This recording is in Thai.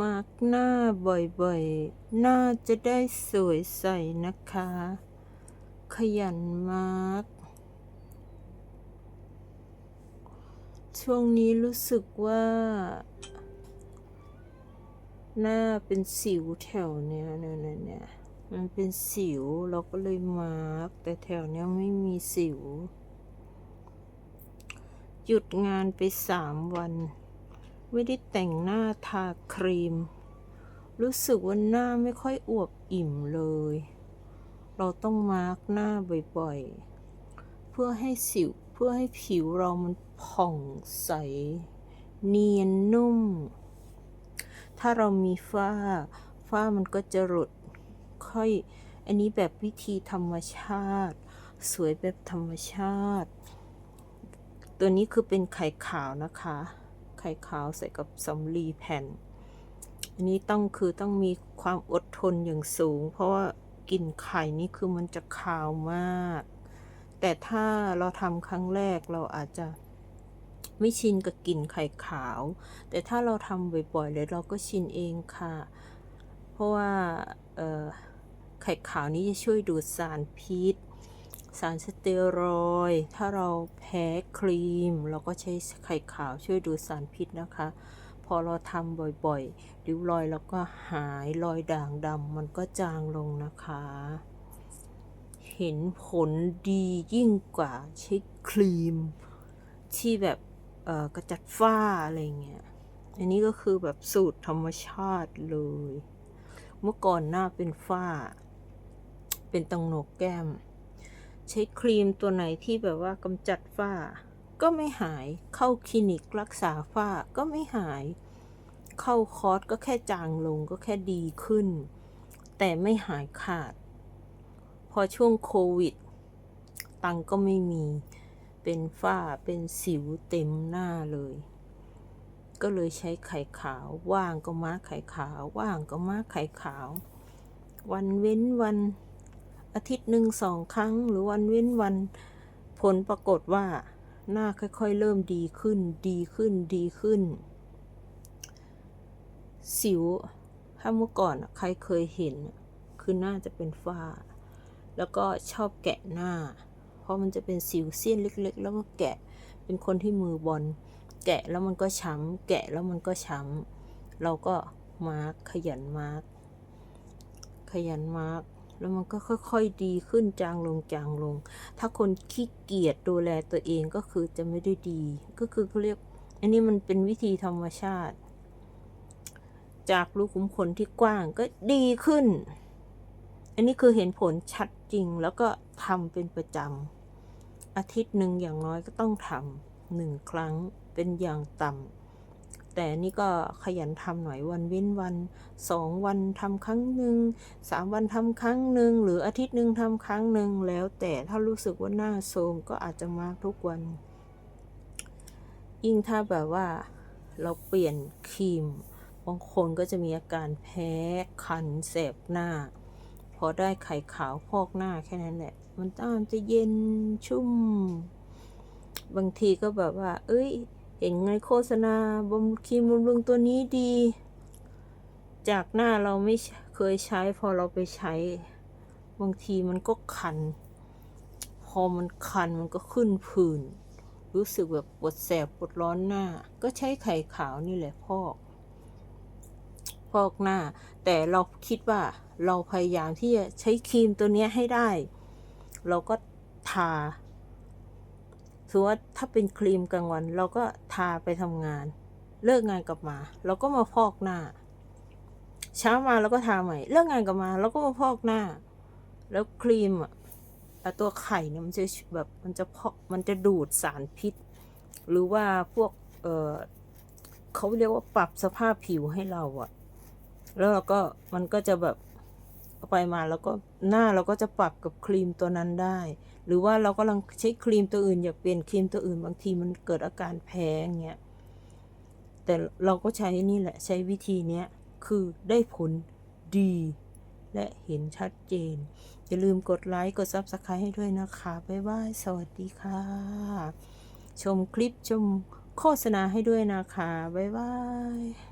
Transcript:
มาร์กหน้าบ่อยๆ หน้าจะได้สวยใสนะคะ ขยันมาร์กช่วงนี้รู้สึกว่า หน้าเป็นสิวแถวเนี้ยเนี่ยเนี่ยเนี่ยมันเป็นสิวเราก็เลยมาร์กแต่แถวเนี้ยไม่มีสิว หยุดงานไปสามวัน ไม่ได้แต่งหน้าทาครีม รู้สึกว่าหน้าไม่ค่อยอวบอิ่มเลย เราต้องมาร์กหน้าบ่อยๆ เพื่อให้สิวเพื่อให้ผิวเรามันผ่องใส เนียนนุ่ม ถ้าเรามีฝ้า ฝ้ามันก็จะหลุดค่อย อันนี้แบบวิธีธรรมชาติ สวยแบบธรรมชาติ ตัวนี้คือเป็นไข่ขาวนะคะ ไข่ขาวใส่กับสำลีแผ่น อันนี้ต้องคือต้องมีความอดทนอย่างสูง เพราะว่ากลิ่นไข่นี่คือมันจะคาวมาก แต่ถ้าเราทำครั้งแรกเราอาจจะไม่ชินกับกลิ่นไข่ขาว แต่ถ้าเราทำบ่อยๆเลยเราก็ชินเองค่ะ เพราะว่าไข่ขาวนี้จะช่วยดูดสารพิษ สารสเตียรอยถ้าเราแพ้ครีม เราก็ใช้ไข่ขาวช่วยดูดสารพิษนะคะ พอเราทำบ่อยๆ ริ้วรอยแล้วก็หายรอยด่างดำมันก็จางลงนะคะ เห็นผลดียิ่งกว่าใช้ครีม ที่แบบกระจัดฝ้าอะไรเงี้ย อันนี้ก็คือแบบสูตรธรรมชาติเลย เมื่อก่อนหน้าเป็นฝ้า เป็นตรงหนกแก้ม ใช้ครีมตัวไหนที่แบบว่ากำจัดฝ้า ก็ไม่หายเข้าคลินิกรักษาฝ้าก็ไม่หาย เข้าคอร์สก็แค่จางลงก็แค่ดีขึ้น แต่ไม่หายขาด พอช่วงโควิด ตังก็ไม่มีเป็นฝ้าเป็นสิวเต็มหน้าเลย ก็เลยใช้ไข่ขาวว่างก็มาไข่ขาว ว่างก็มาไข่ขาว วันเว้นวัน อาทิตย์หนึ่งสองครั้ง หรือวันเว้นวันผลปรากฏว่าหน้าค่อยๆ เริ่มดีขึ้น ดีขึ้น ดีขึ้น สิว ถ้าเมื่อก่อนใครเคยเห็น คือหน้าจะเป็นฝ้า แล้วก็ชอบแกะหน้า เพราะมันจะเป็นสิวเสี้ยนเล็ก ๆ แล้วก็แกะ เป็นคนที่มือบอล แกะแล้วมันก็ช้ำ แกะแล้วมันก็ช้ำ เราก็มาร์กขยันมาร์กขยันมาร์ก แล้วมันก็ค่อยๆดีขึ้นจางลงจางลง ถ้าคนขี้เกียจดูแลตัวเองก็คือจะไม่ได้ดี ก็คือเขาเรียก อันนี้มันเป็นวิธีธรรมชาติ จากรูขุมขนที่กว้างก็ดีขึ้น อันนี้คือเห็นผลชัดจริงแล้วก็ทำเป็นประจำอาทิตย์หนึ่งอย่างน้อยก็ต้องทำหนึ่งครั้งเป็นอย่างต่ำ แต่นี่ก็ขยันทำหน่อยวันเว้นวันสองวันทำครั้งหนึ่งสามวันทำครั้งหนึ่งหรืออาทิตย์หนึ่งทำครั้งหนึ่งแล้วแต่ถ้ารู้สึกว่าหน้าโทรมก็อาจจะมาทุกวัน ยิ่งถ้าแบบว่าเราเปลี่ยนครีม บางคนก็จะมีอาการแพ้คันแสบหน้า พอได้ไข่ขาวพอกหน้าแค่นั้นแหละ มันตามจะเย็นชุ่ม บางทีก็แบบว่า เอ้ย เห็นไงโฆษณาบำครีมบำรุงตัวนี้ดี จากหน้าเราไม่เคยใช้พอเราไปใช้ บางทีมันก็คัน พอมันคันมันก็ขึ้นผื่นรู้สึกแบบปวดแสบปวดร้อนหน้า ก็ใช้ไข่ขาวนี่แหละพอกพอกหน้า แต่เราคิดว่าเราพยายามที่จะใช้ครีมตัวนี้ให้ได้ เราก็ทา สมมติว่าถ้าเป็นครีมกลางวัน เราก็ทาไปทำงาน เลิกงานกลับมา เราก็มาพอกหน้า เช้ามาเราก็ทาใหม่ เลิกงานกลับมาเราก็มาพอกหน้า แล้วครีมอะตัวไข่เนี่ยมันจะแบบมันจะพอกมันจะดูดสารพิษ หรือว่าพวกเออเขาเรียกว่าปรับสภาพผิวให้เราอะแล้วเราก็มันก็จะแบบ ไปมาแล้วก็หน้าเราก็จะปรับกับครีมตัวนั้นได้ หรือว่าเรากำลังใช้ครีมตัวอื่น อยากเปลี่ยนครีมตัวอื่น บางทีมันเกิดอาการแพ้เงี้ยแต่เราก็ใช้นี่แหละใช้วิธีเนี้ยคือได้ผลดี และเห็นชัดเจน อย่าลืมกดไลค์ กด Subscribe ให้ด้วยนะคะ บ๊ายบาย สวัสดีค่ะ ชมคลิปชมโฆษณาให้ด้วยนะคะ บ๊ายบาย